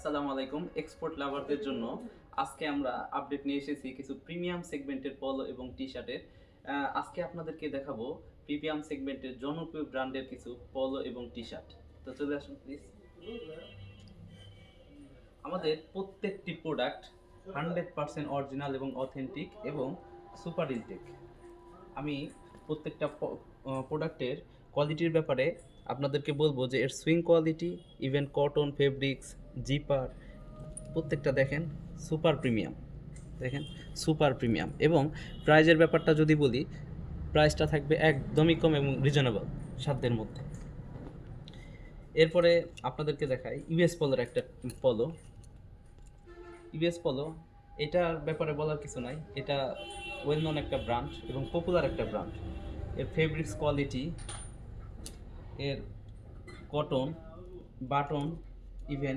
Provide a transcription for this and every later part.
আসসালামু আলাইকুম এক্সপোর্ট লাভারদের জন্য আজকে আমরা আপডেট নিয়ে এসেছি কিছু প্রিমিয়াম সেগমেন্টের পলো এবং টি শার্টের আজকে আপনাদেরকে দেখাবো প্রিমিয়াম সেগমেন্টের জনপ্রিয় ব্র্যান্ডের কিছু পলো এবং টি শার্ট তো চলে আসুন প্লিজ আমাদের প্রত্যেকটি প্রোডাক্ট হান্ড্রেড পার্সেন্ট অরিজিনাল এবং অথেন্টিক এবং সুপার ইনটেক আমি প্রত্যেকটা প্রোডাক্টের কোয়ালিটির ব্যাপারে আপনাদেরকে বলব যে এর sewing quality even cotton fabrics zipper প্রত্যেকটা দেখেন সুপার প্রিমিয়াম, দেখেন সুপার প্রিমিয়াম। এবং প্রাইজের ব্যাপারটা যদি বলি প্রাইসটা থাকবে একদমই কম এবং রিজনেবল সাধ্যের মধ্যে। এরপরে আপনাদেরকে দেখাই ইউএস পলোর একটা পলো। ইউএস পলো, এটার ব্যাপারে বলার কিছু নাই। এটা ওয়েল নন একটা ব্র্যান্ড এবং পপুলার একটা ব্র্যান্ড। এর ফেব্রিক্স কোয়ালিটি এর cotton button even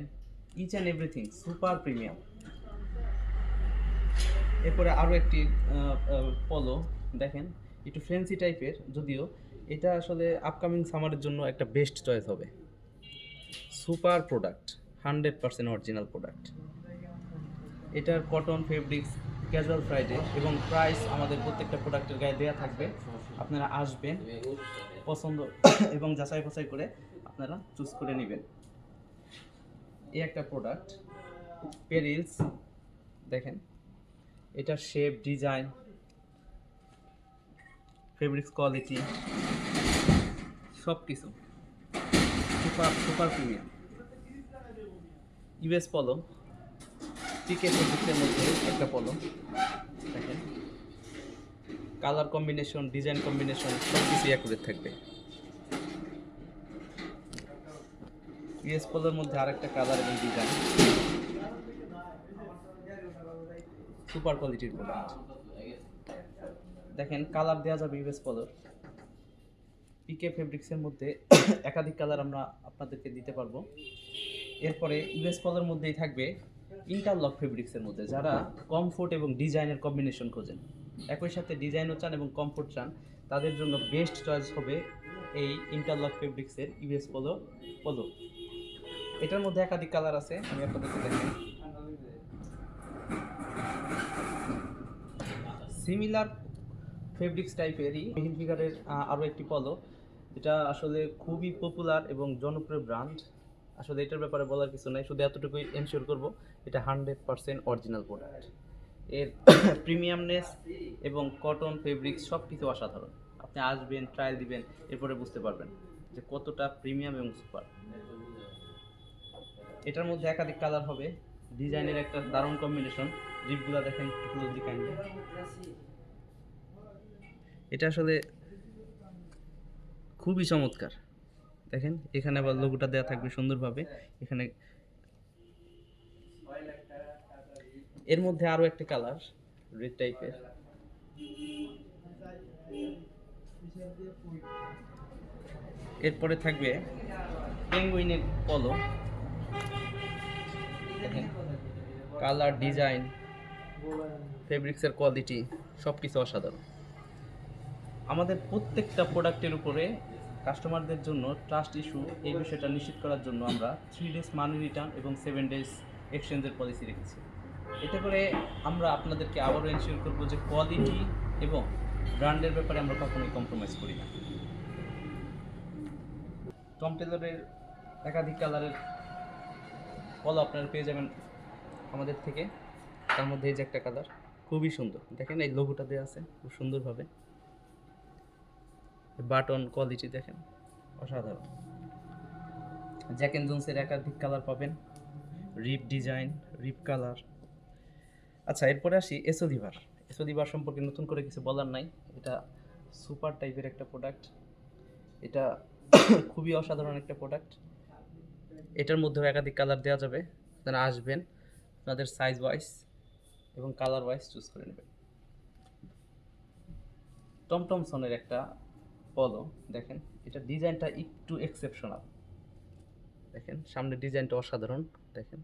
each and everything super premium এরপরে আরও একটি পলো দেখেন, একটু ফ্যান্সি টাইপের যদিও এটা আসলে আপকামিং সামারের জন্য একটা বেস্ট চয়েস হবে। Super product hundred percent original product এটার কটন ফেব্রিক্স ক্যাজুয়াল ফ্রাইডে এবং প্রাইস আমাদের প্রত্যেকটা প্রোডাক্টের গায়ে দেওয়া থাকবে। আপনারা আসবেন, পছন্দ, এবং যাচাই বাছাই করে আপনারা চুজ করে নেবেন। এই একটা প্রোডাক্ট পেরিলস, দেখেন, এটার শেপ ডিজাইন ফেব্রিক্স কোয়ালিটি সব কিছু সুপার সুপার প্রিমিয়াম ইউএস পলো পিকে ফেব্রিক্সের মধ্যে একটা পলো দেখেন। কালার কম্বিনেশন ডিজাইন কম্বিনেশন সব কিছু অ্যাকুরেট থাকবে। ইউএস পোলোর মধ্যে আরেকটা কালার এবং ডিজাইন সুপার কোয়ালিটির প্রোডাক্ট দেখেন কালার দেওয়া যাবে ইউএস পোলোর পিকে ফেব্রিক্সের মধ্যে একাধিক কালার আমরা আপনাদেরকে দিতে পারব। এরপরে ইউএস পোলোর মধ্যেই থাকবে ইন্টারলক ফেব্রিক্সের মধ্যে। যারা কমফোর্ট এবং ডিজাইনের কম্বিনেশন খোঁজেন, একই সাথে ডিজাইনও চান এবং কমফোর্ট চান, তাদের জন্য বেস্ট চয়েস হবে এই ইন্টারলক ফেব্রিক্সের ইউএস পোলো পোলো এটার মধ্যে একাধিক কালার আছে, আমি আপনাদেরকে দেখাই সিমিলার ফেব্রিক্স টাইপেরই মেহিন ফিগারের আরও একটি পলো এটা আসলে খুবই পপুলার এবং জনপ্রিয় ব্র্যান্ড আসলে এটার ব্যাপারে বলার কিছু নাই, শুধু এতটুকুই এনশিওর করব, এটা হান্ড্রেড পারসেন্ট অরিজিনাল প্রোডাক্টের প্রিমিয়ামনেস এবং কটন ফেব্রিক্স সব কিছু অসাধারণ। আপনি আসবেন ট্রায়াল দিবেন, এরপরে বুঝতে পারবেন যে কতটা প্রিমিয়াম এবং সুপার এটার মধ্যে একাধিক কালার হবে। ডিজাইনের একটা দারুণ কম্বিনেশন রিপগুলো দেখেন একটু ক্লোজলি কাইন্ডলি এটা আসলে খুবই চমৎকার। দেখেন, এখানে আবার লোগোটা দেওয়া থাকবে সুন্দরভাবে। এখানে এর মধ্যে আরও একটা কালার রেড টাইপের এরপরে থাকবে পেঙ্গুইনের পলো কালার ডিজাইন ফেব্রিক্সের কোয়ালিটি সব কিছু অসাধারণ। আমাদের প্রত্যেকটা প্রোডাক্টের উপরে কাস্টমারদের জন্য ট্রাস্ট ইস্যু এই বিষয়টা নিশ্চিত করার জন্য আমরা থ্রি ডেজ মানি রিটার্ন এবং সেভেন ডেজ এক্সচেঞ্জের পলিসি রেখেছি। এতে করে আমরা আপনাদেরকে আবারও এনশিওর করব যে কোয়ালিটি এবং ব্র্যান্ডের ব্যাপারে আমরা কখনোই কম্প্রোমাইজ করি না। টম টেলরের একাধিক কালারের কল আপনারা পেয়ে যাবেন আমাদের থেকে। তার মধ্যে এই যে একটা কালার খুবই সুন্দর। দেখেন, এই লোগোটা দেওয়া আছে, খুব সুন্দরভাবে। বাটন কোয়ালিটি দেখেন, অসাধারণ। জ্যাক এন্ড জোন্সের একাধিক কালার পাবেন। রিপ ডিজাইন রিপ কালার আচ্ছা এরপরে আসি এসোদিভার। এসোদিভার সম্পর্কে নতুন করে কিছু বলার নাই। এটা সুপার টাইপের একটা প্রোডাক্ট এটা খুবই অসাধারণ একটা প্রোডাক্ট এটার মধ্যেও একাধিক কালার দেওয়া যাবে। আপনারা আসবেন, আপনাদের সাইজ ওয়াইজ এবং কালার ওয়াইজ চুজ করে নেবেন। টমটমসনের একটা পলো দেখেন, এটা ডিজাইনটা একটু এক্সেপশনাল দেখেন, সামনের ডিজাইনটা অসাধারণ, দেখেন।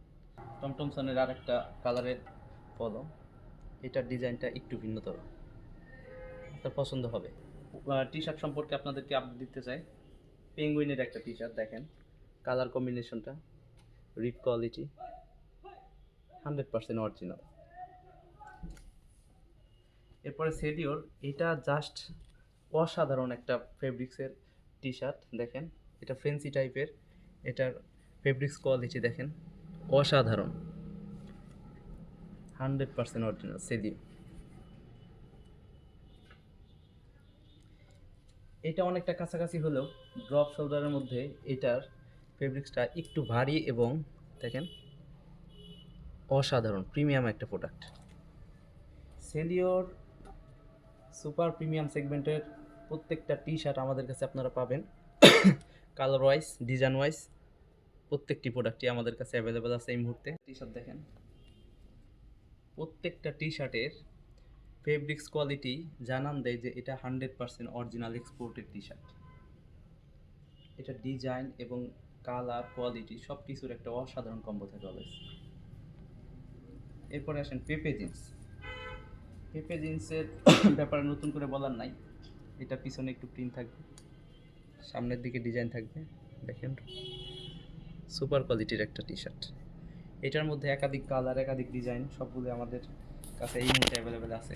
টমটমসনের আর একটা কালারের পলো এটার ডিজাইনটা একটু ভিন্নতর। আপনার পছন্দ হবে। টি শার্ট সম্পর্কে আপনাদেরকে আপডেট দিতে চাই। পেঙ্গুইনের একটা টি শার্ট দেখেন। কালার কম্বিনেশনটা রিপ কোয়ালিটি হান্ড্রেড পার্সেন্ট অরিজিনাল। এরপরে সেডিওর, এটা জাস্ট অসাধারণ একটা ফেব্রিক্সের টি শার্ট দেখেন, এটা ফেন্সি টাইপের, এটার ফেব্রিক্স কোয়ালিটি দেখেন, অসাধারণ। হান্ড্রেড পার্সেন্ট অরিজিনাল সেদিও এটা অনেকটা কাছাকাছি হলেও, ড্রপ শোল্ডারের মধ্যে এটার ফেব্রিক্সটা একটু ভারী এবং দেখেন অসাধারণ প্রিমিয়াম একটা প্রোডাক্ট সেলিওর সুপার প্রিমিয়াম সেগমেন্টের প্রত্যেকটা টি শার্ট আমাদের কাছে আপনারা পাবেন। কালার ওয়াইজ ডিজাইন ওয়াইজ প্রত্যেকটি প্রোডাক্টই আমাদের কাছে অ্যাভেলেবেল আছে এই মুহূর্তে। টি শার্ট দেখেন। প্রত্যেকটা টি শার্টের ফেব্রিক্স কোয়ালিটি জানান দেয় যে এটা hundred percent original exported T shirt এটা ডিজাইন এবং কালার কোয়ালিটি সব কিছুর একটা অসাধারণ কম্বো থাকে অলওয়েজ এরপরে আসেন পেপে জিন্স। পেপে জিন্সের ব্যাপারে নতুন করে বলার নাই। এটা পিছনে একটু প্রিন্ট থাকবে। সামনের দিকে ডিজাইন থাকবে। দেখেন। সুপার কোয়ালিটির একটা টি শার্ট এটার মধ্যে একাধিক কালার একাধিক ডিজাইন সবগুলো আমাদের কাছে এই মুহূর্তে অ্যাভেলেবেল আছে।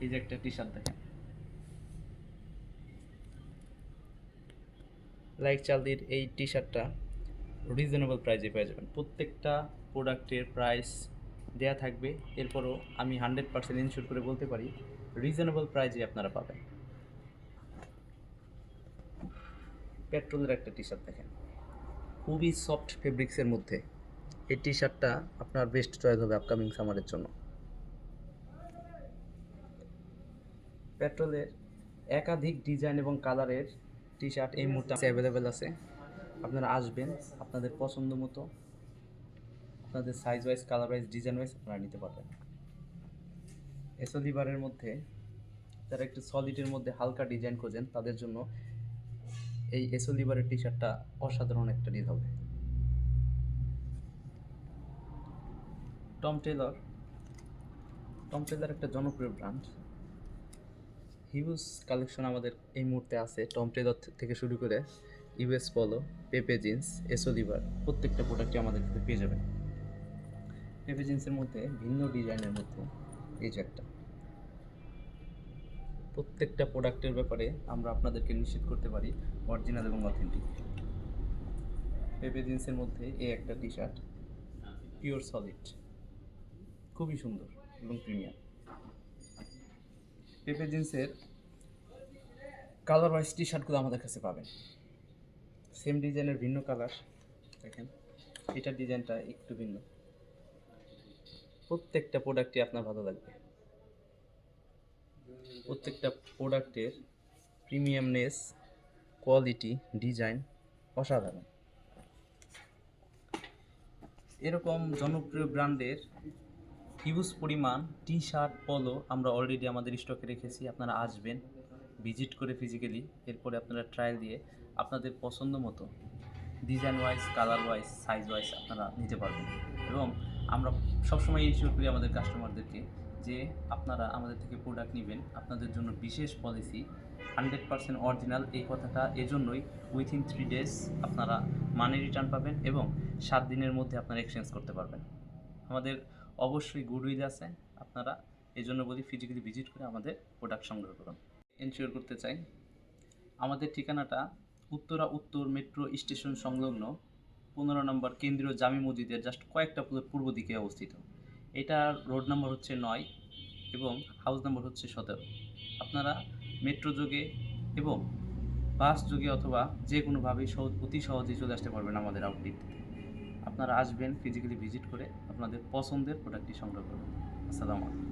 এই যে একটা টি শার্ট দেখেন। লাইক চালদির এই টি শার্টটা রিজনেবল প্রাইসে পেয়ে যাবেন। প্রত্যেকটা প্রোডাক্টের প্রাইস দেয়া থাকবে। এরপরও আমি হান্ড্রেড পার্সেন্ট ইনশিওর করে বলতে পারি রিজনেবল প্রাইসে আপনারা পাবেন। পেট্রোলের একটা টি শার্ট দেখেন। খুবই সফট ফেব্রিক্সের মধ্যে এই টি শার্টটা আপনার বেস্ট চয়েস হবে আপকামিং সামারের জন্য। পেট্রোলের একাধিক ডিজাইন এবং কালারের টি শার্ট এই মুহূর্তে অ্যাভেলেবেল আছে। আপনারা আসবেন, আপনাদের পছন্দ মতো, আপনাদের size wise colour wise design wise আপনারা নিতে পারবেন। এসোলিবারের মধ্যে, যারা একটু সলিডের মধ্যে হালকা ডিজাইন খোঁজেন, তাদের জন্য এই এসোলিবারের টি শার্টটা অসাধারণ একটা ডিল হবে। টম টেলর টম টেলর একটা জনপ্রিয় ব্র্যান্ড হিউজ কালেকশন আমাদের এই মুহূর্তে আছে। টম টেলর থেকে শুরু করে ইউএস পলো পেপে জিন্স এসোলিভার প্রত্যেকটা প্রোডাক্টই আমাদের কাছে পেয়ে যাবেন। পেপে জিন্সের মধ্যে ভিন্ন ডিজাইনের মধ্যে এই যে একটা। প্রত্যেকটা প্রোডাক্টের ব্যাপারে আমরা আপনাদেরকে নিশ্চিত করতে পারি অরিজিনাল এবং অথেন্টিক পেপে জিন্সের মধ্যে এই একটা টি শার্ট পিওর সলিড খুবই সুন্দর এবং প্রিমিয়াম পেপে জিন্সের কালার ওয়াইজ টি শার্টগুলো আমাদের কাছে পাবেন। সেম ডিজাইনের ভিন্ন কালার, দেখেন। এটার ডিজাইনটা একটু ভিন্ন। প্রত্যেকটা প্রোডাক্টই আপনার ভালো লাগবে। প্রত্যেকটা প্রোডাক্টের প্রিমিয়ামনেস কোয়ালিটি ডিজাইন অসাধারণ। এরকম জনপ্রিয় ব্র্যান্ডের হিউজ পরিমাণ টি শার্ট পলো আমরা অলরেডি আমাদের স্টকে রেখেছি, আপনারা আসবেন ভিজিট করে ফিজিক্যালি এরপরে আপনারা ট্রায়াল দিয়ে আপনাদের পছন্দ মতো design wise colour wise size wise আপনারা নিতে পারবেন। এবং আমরা সবসময় ইনশিওর করি আমাদের কাস্টমারদেরকে যে আপনারা আমাদের থেকে প্রোডাক্ট নেবেন, আপনাদের জন্য বিশেষ পলিসি হান্ড্রেড পার্সেন্ট অরিজিনাল এই কথাটা এজন্যই উইথিন থ্রি ডেজ আপনারা মানি রিটার্ন পাবেন এবং সাত দিনের মধ্যে আপনারা এক্সচেঞ্জ করতে পারবেন। আমাদের অবশ্যই গুডউইল আছে। আপনারা এই জন্য বলি ফিজিক্যালি ভিজিট করে আমাদের প্রোডাক্ট সংগ্রহ করুন। এনশিওর করতে চাই, আমাদের ঠিকানাটা উত্তরা উত্তর মেট্রো স্টেশন সংলগ্ন পনেরো নম্বর কেন্দ্রীয় জামি মসজিদের জাস্ট কয়েকটা পূর্ব দিকে অবস্থিত। এটার রোড নম্বর হচ্ছে নয় এবং হাউস নম্বর হচ্ছে সতেরো। আপনারা মেট্রো যোগে এবং বাস যোগে অথবা যে কোনোভাবেই অতি সহজেই চলে আসতে পারবেন আমাদের আউটলেট আপনারা আসবেন ফিজিক্যালি ভিজিট করে আপনাদের পছন্দের প্রোডাক্টটি সংগ্রহ করবেন। আসসালামু আলাইকুম।